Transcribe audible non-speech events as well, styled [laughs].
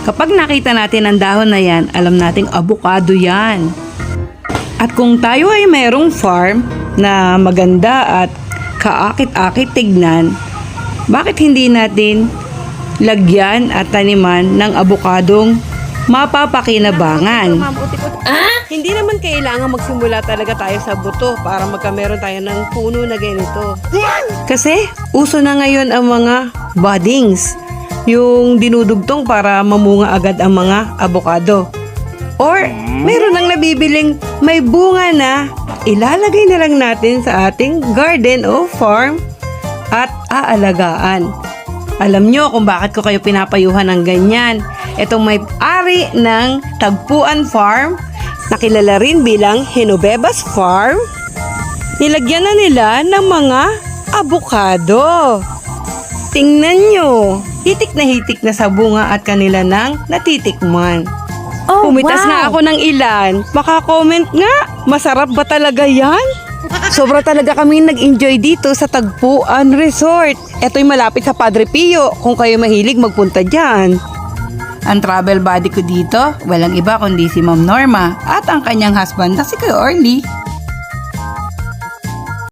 Kapag nakita natin ang dahon na yan, alam nating abukado yan. At kung tayo ay mayroong farm na maganda at kaakit-akit tignan, bakit hindi natin lagyan at taniman ng abukadong mapapakinabangan? Hindi naman kailangan magsimula talaga tayo sa buto para magkameron tayo ng puno na ganito. Kasi uso na ngayon ang mga buddings, yung dinudugtong para mamunga agad ang mga abokado. Or meron nang nabibiling may bunga na, ilalagay na lang natin sa ating garden o farm at aalagaan. Alam nyo kung bakit ko kayo pinapayuhan ng ganyan. Itong may ari ng Tagpuan Farm, nakilala rin bilang Hinobebas Farm, nilagyan na nila ng mga abukado. Tingnan nyo, hitik na hitik na sa bunga at kanila nang natitikman. Oh, Pumitas wow. nga ako ng ilan, maka-comment nga, masarap ba talaga yan? [laughs] Sobra talaga kami nag-enjoy dito sa Tagpuan Resort. Ito'y malapit sa Padre Pio kung kayo mahilig magpunta dyan. Ang travel buddy ko dito, walang iba kundi si Ma'am Norma at ang kanyang husband na si Kuya Orly.